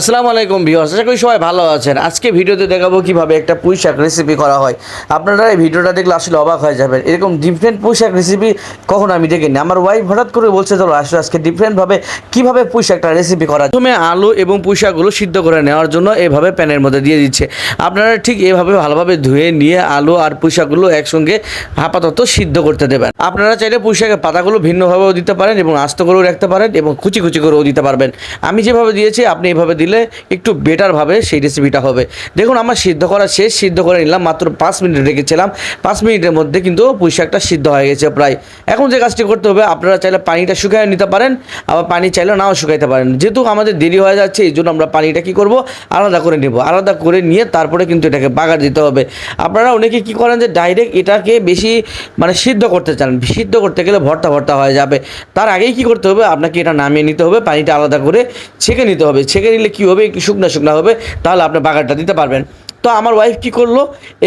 আসসালামু আলাইকুম ভিউয়ার্স, আশা করি সবাই ভালো আছেন। আজকে ভিডিওতে দেখাবো কীভাবে একটা পুঁই শাক রেসিপি করা হয়। আপনারা এই ভিডিওটা দেখলে আসলে অবাক হয়ে যাবেন। এরকম ডিফারেন্ট পুঁই শাক রেসিপি কখনো আমি দেখিনি। আমার ওয়াইফ হঠাৎ করে বলছে, চলো আসলে আজকে ডিফারেন্টভাবে কীভাবে পুঁই শাকটা রেসিপি করা। প্রথমে আলু এবং পুঁই শাকগুলো সিদ্ধ করে নেওয়ার জন্য এভাবে প্যানের মধ্যে দিয়ে দিচ্ছে। আপনারা ঠিক এভাবে ভালোভাবে ধুয়ে নিয়ে আলু আর পুঁই শাকগুলো একসঙ্গে আপাতত সিদ্ধ করতে দেবেন। আপনারা চাইলে পুঁই শাকের পাতাগুলো ভিন্নভাবেও দিতে পারেন এবং আস্ত করেও রাখতে পারেন এবং কুচি কুচি করেও দিতে পারবেন। আমি যেভাবে দিয়েছি, আপনি এভাবে দিলে একটু বেটারভাবে সেই রেসিপিটা হবে। দেখুন, আমার সিদ্ধ করা শেষ, সিদ্ধ করে নিলাম, মাত্র পাঁচ মিনিট রেখেছিলাম। পাঁচ মিনিটের মধ্যে কিন্তু পুঁই শাকটা সিদ্ধ হয়ে গেছে প্রায়। এখন যে কাজটি করতে হবে, আপনারা চাইলে পানিটা শুকিয়ে নিতে পারেন, আবার পানি চাইলে নাও শুকাইতে পারেন। যেহেতু আমাদের দেরি হয়ে যাচ্ছে, এই জন্য আমরা পানিটা কী করব? আলাদা করে নেব। আলাদা করে নিয়ে তারপরে কিন্তু এটাকে বাগার দিতে হবে। আপনারা অনেকে কী করেন যে ডাইরেক্ট এটাকে বেশি মানে সিদ্ধ করতে চান। সিদ্ধ করতে গেলে ভর্তা ভর্তা হয়ে যাবে। তার আগেই কী করতে হবে? আপনাকে এটা নামিয়ে নিতে হবে, পানিটা আলাদা করে ছেঁকে নিতে হবে। ছেঁকে নিলে কী হবে একটু শুকনা শুকনা হবে, তাহলে আপনি বাগারটা দিতে পারবেন। তো আমার ওয়াইফ কী করল?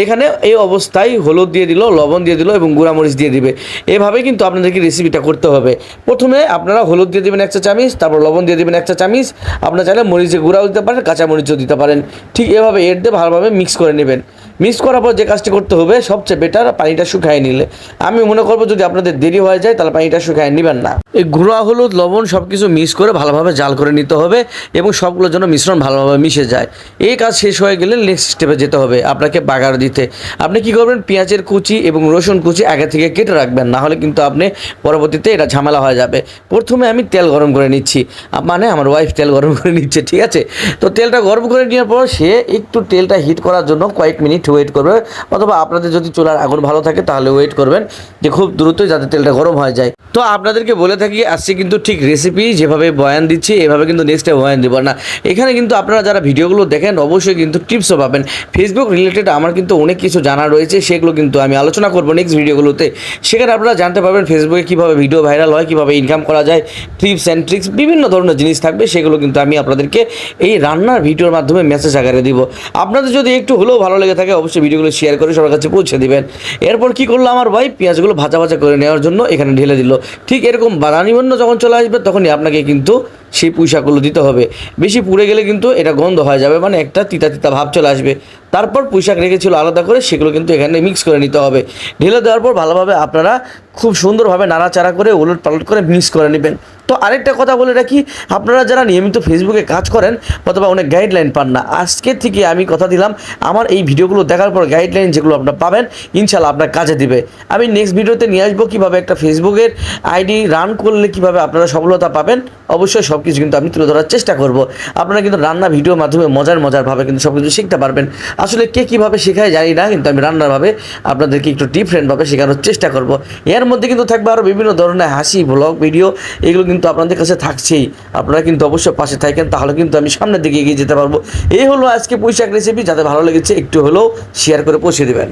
এখানে এই অবস্থায় হলুদ দিয়ে দিল, লবণ দিয়ে দিল এবং গুঁড়ামরিচ দিয়ে দিবে। এভাবে কিন্তু আপনাদেরকে রেসিপিটা করতে হবে। প্রথমে আপনারা হলুদ দিয়ে দেবেন এক চা চামিচ, তারপর লবণ দিয়ে দেবেন এক চা চামিচ। আপনারা চাইলে মরিচে গুঁড়াও দিতে পারেন, কাঁচা মরিচও দিতে পারেন। ঠিক এভাবে এর দিয়ে ভালোভাবে মিক্স করে নেবেন। মিক্স করার পর যে কাজটি করতে হবে, সবচেয়ে বেটার পানিটা শুকায় নিলে। আমি মনে করব যদি আপনাদের দেরি হয়ে যায়, তাহলে পানিটা শুকায় নেবেন না। এই গুঁড়া, হলুদ, লবণ সব কিছু মিক্স করে ভালোভাবে জাল করে নিতে হবে এবং সবগুলোর জন্য মিশ্রণ ভালোভাবে মিশে যায়। এই কাজ শেষ হয়ে গেলে নেক্সট স্টেপে যেতে হবে আপনাকে বাগার দিতে। আপনি কি করবেন? পেঁয়াজের কুচি এবং রসুন কুচি আগে থেকে কেটে রাখবেন না হলে কিন্তু আপনি পরবর্তীতে এটা ঝামেলা হয়ে যাবে। প্রথমে আমি তেল গরম করে নিচ্ছি। মানে আমার ওয়াইফ তেল গরম করে নিচ্ছে, ঠিক আছে? তো তেলটা গরম করে নেওয়ার পর সে একটু তেলটা হিট করার জন্য কয়েক মিনিট ওয়েট করবে। অথবা আপনাদের যদি চুলার আগুন ভালো থাকে তাহলে ওয়েট করবেন যে খুব দ্রুতই যাতে তেলটা গরম হয়ে যায়। তো আপনাদেরকে বলে থাকি আজকে কিন্তু ঠিক রেসিপি যেভাবে বয়ান দিচ্ছি, এভাবে কিন্তু নেক্সটে বয়ান দিব না। এখানে কিন্তু আপনারা যারা ভিডিওগুলো দেখেন, অবশ্যই কিন্তু টিপসও পাবেন। ফেসবুক রিলেটেড আমার কিন্তু অনেক কিছু জানা রয়েছে, সেগুলো কিন্তু আমি আলোচনা করব নেক্সট ভিডিওগুলোতে। সেখানে আপনারা জানতে পারবেন ফেসবুকে কীভাবে ভিডিও ভাইরাল হয়, কীভাবে ইনকাম করা যায় টিপস অ্যান্ড ট্রিক্স বিভিন্ন ধরনের জিনিস থাকবে, সেগুলো কিন্তু আমি আপনাদেরকে এই রান্নার ভিডিওর মাধ্যমে মেসেজ আকারে দিব। আপনাদের যদি একটু হলেও ভালো লেগে থাকে, অবশ্যই ভিডিওগুলো শেয়ার করে সবার কাছে পৌঁছে দিবেন। এরপর কি করল আমার ভাই পেঁয়াজগুলো ভাজা ভাজা করে নেওয়ার জন্য এখানে ঢেলে দিল। ঠিক এরকম বাদানিবন্য যখন চলে আসবে তখনই আপনাকে কিন্তু সেই পুঁইশাকগুলো দিতে হবে। বেশি পুড়ে গেলে কিন্তু এটা গন্ধ হয়ে যাবে মানে একটা তিতা তিতা ভাব চলে আসবে। তারপর পুঁইশাক রেখেছিল আলাদা করে, সেগুলো কিন্তু এখানে মিক্স করে নিতে হবে। ঢেলে দেওয়ার পর ভালোভাবে আপনারা খুব সুন্দরভাবে নাড়াচাড়া করে, উলট পালট করে মিক্স করে নেবেন। তো আরেকটা কথা বলে রাখি, আপনারা যারা নিয়মিত ফেসবুকে কাজ করেন অথবা অনেক গাইডলাইন পান না, আজকে থেকে আমি কথা দিলাম, আমার এই ভিডিওগুলো দেখার পর গাইডলাইন যেগুলো আপনারা পাবেন ইনশাল্লাহ আপনার কাজে দিবে। আমি নেক্সট ভিডিওতে নিয়ে আসব কীভাবে একটা ফেসবুকের আইডি রান করলে কীভাবে আপনারা সফলতা পাবেন, অবশ্যই সব কিছু কিন্তু আমি তুলে ধরার চেষ্টা করব। আপনারা কিন্তু রান্না ভিডিওর মাধ্যমে মজার মজারভাবে কিন্তু সব কিছু শিখতে পারবেন। আসলে কে কীভাবে শেখায় জানি না, কিন্তু আমি রান্নারভাবে আপনাদেরকে একটু ডিফারেন্টভাবে শেখানোর চেষ্টা করব। এর মধ্যে কিন্তু থাকবে আরও বিভিন্ন ধরনের হাসি ব্লগ ভিডিও এগুলো কিন্তু আপনাদের কাছে থাকছেই। আপনারা কিন্তু অবশ্যই পাশে থাকেন, তাহলে কিন্তু আমি সামনের দিকে এগিয়ে যেতে পারব। এই হলো আজকে পুঁইশাক রেসিপি যাতে ভালো লেগেছে একটু হলেও শেয়ার করে পৌঁছে দেবেন।